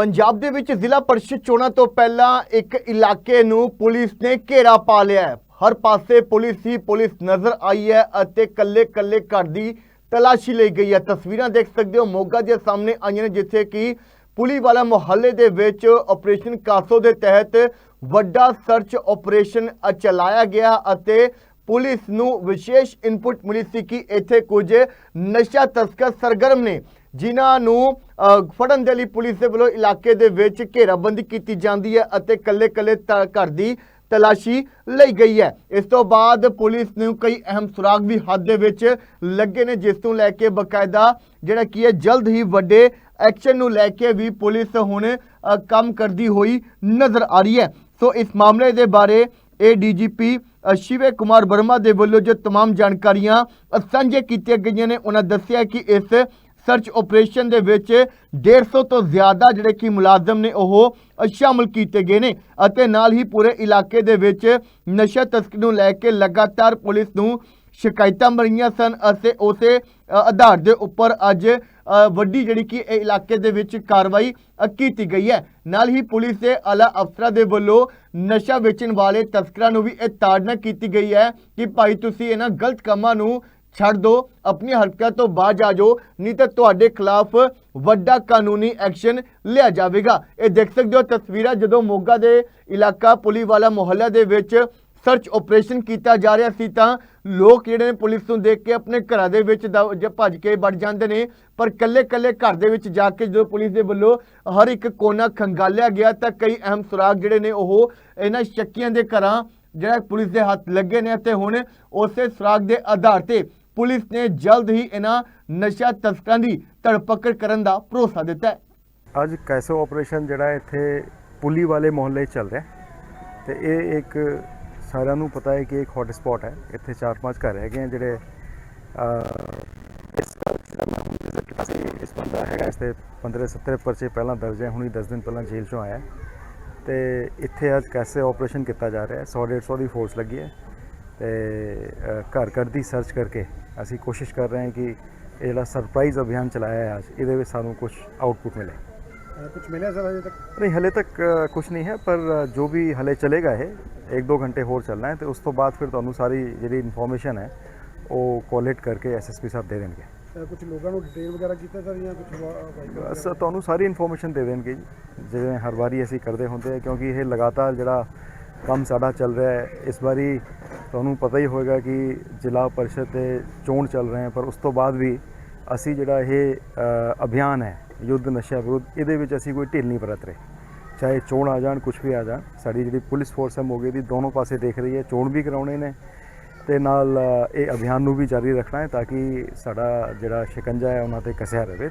ਪੰਜਾਬ ਦੇ ਵਿੱਚ ਜ਼ਿਲ੍ਹਾ ਪਰਿਸ਼ਦ ਚੋਣਾਂ ਤੋਂ ਪਹਿਲਾਂ ਇੱਕ ਇਲਾਕੇ ਨੂੰ ਪੁਲਿਸ ਨੇ ਘੇਰਾ ਪਾ ਲਿਆ ਹੈ। ਹਰ ਪਾਸੇ ਪੁਲਿਸ ਹੀ ਪੁਲਿਸ ਨਜ਼ਰ ਆਈ ਹੈ ਅਤੇ ਕੱਲੇ-ਕੱਲੇ ਘਰ ਦੀ ਤਲਾਸ਼ੀ ਲਈ ਗਈ ਹੈ। ਤਸਵੀਰਾਂ ਦੇਖ ਸਕਦੇ ਹੋ, ਮੋਗਾ ਦੇ ਸਾਹਮਣੇ ਆਈਆਂ ਨੇ, ਜਿੱਥੇ ਕਿ ਪੁਲੀਵਾਲਾ ਮੁਹੱਲੇ ਦੇ ਵਿੱਚ ਆਪਰੇਸ਼ਨ ਕਾਸੋ ਦੇ ਤਹਿਤ ਵੱਡਾ ਸਰਚ ਆਪਰੇਸ਼ਨ ਚਲਾਇਆ ਗਿਆ ਅਤੇ ਪੁਲਿਸ ਨੂੰ ਵਿਸ਼ੇਸ਼ ਇਨਪੁਟ ਮਿਲੀ ਸੀ ਕਿ ਇੱਥੇ ਕੁਝ ਨਸ਼ਾ ਤਸਕਰ ਸਰਗਰਮ ਨੇ, ਜਿਨ੍ਹਾਂ ਨੂੰ ਫੜਨ ਦੇ ਲਈ ਪੁਲਿਸ ਦੇ ਵੱਲੋਂ ਇਲਾਕੇ ਦੇ ਵਿੱਚ ਘੇਰਾਬੰਦੀ ਕੀਤੀ ਜਾਂਦੀ ਹੈ ਅਤੇ ਕੱਲੇ-ਕੱਲੇ ਤ- ਘਰ ਦੀ ਤਲਾਸ਼ੀ ਲਈ ਗਈ ਹੈ। ਇਸ ਤੋਂ ਬਾਅਦ ਪੁਲਿਸ ਨੂੰ ਕਈ ਅਹਿਮ ਸੁਰਾਗ ਵੀ ਹੱਥ ਦੇ ਵਿੱਚ ਲੱਗੇ ਨੇ, ਜਿਸ ਤੋਂ ਲੈ ਕੇ ਬਕਾਇਦਾ ਜਿਹੜਾ ਕੀ ਹੈ, ਜਲਦ ਹੀ ਵੱਡੇ ਐਕਸ਼ਨ ਨੂੰ ਲੈ ਕੇ ਵੀ ਪੁਲਿਸ ਹੁਣ ਕੰਮ ਕਰਦੀ ਹੋਈ ਨਜ਼ਰ ਆ ਰਹੀ ਹੈ। ਸੋ ਇਸ ਮਾਮਲੇ ਦੇ ਬਾਰੇ ਏਡੀਜੀਪੀ ਸ਼ਿਵੇ ਕੁਮਾਰ ਵਰਮਾ ਦੇ ਵੱਲੋਂ ਜੋ तमाम ਜਾਣਕਾਰੀਆਂ ਅ, ਸਾਂਝੇ ਕੀਤੀਆਂ ਗਈਆਂ ਨੇ ਉਹਨਾਂ ਦੱਸਿਆ ਕਿ ਇਸ ਸਰਚ ਆਪਰੇਸ਼ਨ ਦੇ ਵਿੱਚ 150 ਤੋਂ ਜ਼ਿਆਦਾ ਜਿਹੜੇ ਕਿ ਮੁਲਾਜ਼ਮ ਨੇ ਉਹ ਅ, ਸ਼ਾਮਲ ਕੀਤੇ ਗਏ ਨੇ ਅਤੇ ਨਾਲ ਹੀ ਪੂਰੇ ਇਲਾਕੇ ਦੇ ਵਿੱਚ ਨਸ਼ਾ ਤਸਕਰੀ ਨੂੰ ਲੈ ਕੇ ਲਗਾਤਾਰ ਪੁਲਿਸ ਨੂੰ ਸ਼ਿਕਾਇਤਾਂ ਮਿਲੀਆਂ ਸਨ ਅਤੇ ਉਸੇ ਆਧਾਰ ਦੇ ਉੱਪਰ ਅੱਜ ਵੱਡੀ ਜਿਹੜੀ ਕਿ ਇਹ ਇਲਾਕੇ ਦੇ ਵਿੱਚ ਕਾਰਵਾਈ ਕੀਤੀ ਗਈ ਹੈ। ਨਾਲ ਹੀ ਪੁਲਿਸ ਦੇ ਆਲਾ ਅਫਸਰਾਂ ਦੇ ਵੱਲੋਂ ਨਸ਼ਾ ਵੇਚਣ ਵਾਲੇ ਤਸਕਰਾਂ ਨੂੰ ਵੀ ਇਹ ਤਾੜਨਾ ਕੀਤੀ ਗਈ ਹੈ ਕਿ ਭਾਈ ਤੁਸੀਂ ਇਹਨਾਂ ਗਲਤ ਕੰਮਾਂ ਨੂੰ ਛੱਡ ਦਿਓ ਆਪਣੀ ਹਰਕਤਾਂ ਤੋਂ ਬਾਜ ਆ ਜਾਓ, ਨਹੀਂ ਤਾਂ ਤੁਹਾਡੇ ਖਿਲਾਫ ਵੱਡਾ ਕਾਨੂੰਨੀ ਐਕਸ਼ਨ ਲਿਆ ਜਾਵੇਗਾ। ਇਹ ਦੇਖ ਸਕਦੇ ਹੋ ਤਸਵੀਰਾਂ ਜਦੋਂ ਮੋਗਾ ਦੇ ਇਲਾਕਾ ਪੁਲੀਵਾਲਾ ਮੁਹੱਲਾ ਦੇ ਵਿੱਚ ਸਰਚ ਆਪਰੇਸ਼ਨ ਕੀਤਾ ਜਾ ਰਿਹਾ ਸੀ ਤਾਂ ਲੋਕ ਜਿਹੜੇ ਨੇ ਪੁਲਿਸ ਨੂੰ ਦੇਖ ਕੇ ਆਪਣੇ ਘਰਾਂ ਦੇ ਵਿੱਚ ਭੱਜ ਕੇ ਵੜ ਜਾਂਦੇ ਨੇ। ਪਰ ਕੱਲੇ-ਕੱਲੇ ਘਰ ਦੇ ਵਿੱਚ ਜਾ ਕੇ ਜਦੋਂ ਪੁਲਿਸ ਦੇ ਵੱਲੋਂ ਹਰ ਇੱਕ ਕੋਨਾ ਖੰਗਾਲਿਆ ਗਿਆ ਤਾਂ ਕਈ ਅਹਿਮ ਸੁਰਾਗ ਜਿਹੜੇ ਨੇ ਉਹ ਇਹਨਾਂ ਸ਼ੱਕੀਆਂ ਦੇ ਘਰਾਂ ਜਿਹੜਾ ਪੁਲਿਸ ਦੇ ਹੱਥ ਲੱਗੇ ਨੇ ਅਤੇ ਹੁਣ ਉਸੇ ਸੁਰਾਗ ਦੇ ਆਧਾਰ ਤੇ ਪੁਲਿਸ ਨੇ ਜਲਦ ਹੀ ਇਹਨਾਂ ਨਸ਼ਾ ਤਸਕਰਾਂ ਦੀ ਧਰਪਕੜ ਕਰਨ ਦਾ ਭਰੋਸਾ ਦਿੱਤਾ ਅੱਜ ਕੈਸੋ ਆਪਰੇਸ਼ਨ ਜਿਹੜਾ ਇੱਥੇ ਪੁਲੀ ਵਾਲੇ ਮੁਹੱਲੇ ਚੱਲ ਰਿਹਾ ਹੈ ਤੇ ਇਹ ਇੱਕ ਸਾਰਿਆਂ ਨੂੰ ਪਤਾ ਹੈ ਕਿ ਇੱਕ ਹੌਟ ਸਪੌਟ ਹੈ। ਇੱਥੇ ਚਾਰ ਪੰਜ ਘਰ ਹੈਗੇ ਆ ਜਿਹੜੇ ਇਸ ਘਰ ਮੈਂ ਹੁਣ visit ਕੀਤਾ ਇਸ ਬੰਦਾ ਹੈਗਾ, ਇਸ ਤੇ 15 70 ਪਰਚੇ ਪਹਿਲਾਂ ਦਰਜ ਹੈ, ਹੁਣੀ 10 ਦਿਨ ਪਹਿਲਾਂ ਜੇਲ੍ਹ 'ਚੋਂ ਆਇਆ ਹੈ। ਤੇ ਇੱਥੇ ਅੱਜ ਕੈਸੇ ਆਪਰੇਸ਼ਨ ਕੀਤਾ ਜਾ ਰਿਹਾ ਹੈ 100 150 ਦੀ ਫੋਰਸ ਲੱਗੀ ਹੈ। ਤੇ ਘਰ ਘਰ ਦੀ ਸਰਚ ਕਰਕੇ ਅਸੀਂ ਕੋਸ਼ਿਸ਼ ਕਰ ਰਹੇ ਹਾਂ ਕਿ ਇਹ ਜਿਹੜਾ ਸਰਪ੍ਰਾਈਜ਼ ਅਭਿਆਨ ਚਲਾਇਆ ਹੈ ਅੱਜ। ਇਹਦੇ ਵਿੱਚ ਸਾਨੂੰ ਕੁਝ ਆਊਟਪੁੱਟ ਮਿਲੇ। कुछ मिला सर अभी तक नहीं हले तक अ, कुछ नहीं है पर अ, जो भी हले चलेगा है एक दो घंटे होर चलना है तो उस तो बाद फिर ਤੁਹਾਨੂੰ ਸਾਰੀ ਜਿਹੜੀ ਇਨਫੋਰਮੇਸ਼ਨ ਹੈ ਉਹ ਕੋਲੇਟ ਕਰਕੇ ਐਸਐਸਪੀ ਸਾਹਿਬ ਦੇ ਦੇਣਗੇ ਅਹ ਕੁਝ ਲੋਕਾਂ ਨੂੰ ਡਿਟੇਲ ਵਗੈਰਾ ਕੀਤਾ ਸਰ ਜਾਂ ਕੁਝ ਬਸ ਤੁਹਾਨੂੰ ਸਾਰੀ ਇਨਫੋਰਮੇਸ਼ਨ ਦੇ ਦੇਣਗੇ ਜੀ ਜਿਵੇਂ ਹਰ ਵਾਰੀ ਅਸੀਂ ਕਰਦੇ ਹੁੰਦੇ ਆ ਕਿਉਂਕਿ ਇਹ ਲਗਾਤਾਰ ਜਿਹੜਾ ਕੰਮ ਸਾਡਾ ਚੱਲ ਰਿਹਾ ਹੈ ਇਸ ਵਾਰੀ ਤੁਹਾਨੂੰ ਪਤਾ ਹੀ ਹੋਵੇਗਾ ਕਿ ਜ਼ਿਲ੍ਹਾ ਪਰਿਸ਼ਦ ਦੇ ਚੋਣ ਚੱਲ ਰਹੇ ਹਨ ਪਰ ਉਸ ਤੋਂ ਬਾਅਦ ਵੀ ਅਸੀਂ ਜਿਹੜਾ ਇਹ ਅ, ਅਭਿਆਨ ਹੈ ਯੁੱਧ ਨਸ਼ਾ ਵਿਰੁੱਧ, ਇਹਦੇ ਵਿੱਚ ਅਸੀਂ ਕੋਈ ਢਿੱਲ ਨਹੀਂ ਬਰਤ ਰਹੇ। ਚਾਹੇ ਚੋਣ ਆ ਜਾਣ ਕੁਝ ਵੀ ਆ ਜਾਣ, ਸਾਡੀ ਜਿਹੜੀ ਪੁਲਿਸ ਫੋਰਸ ਹੈ ਮੋਗੇ ਦੀ, ਦੋਨੋਂ ਪਾਸੇ ਦੇਖ ਰਹੀ ਹੈ, ਚੋਣ ਵੀ ਕਰਾਉਣੇ ਨੇ ਤੇ ਨਾਲ ਇਹ ਅਭਿਆਨ ਨੂੰ ਵੀ ਜਾਰੀ ਰੱਖਣਾ ਹੈ ਤਾਂ ਕਿ ਸਾਡਾ ਜਿਹੜਾ ਸ਼ਿਕੰਜਾ ਹੈ, ਉਹਨਾਂ ਤੇ ਕਸਿਆ ਰਹੇ ਤੇ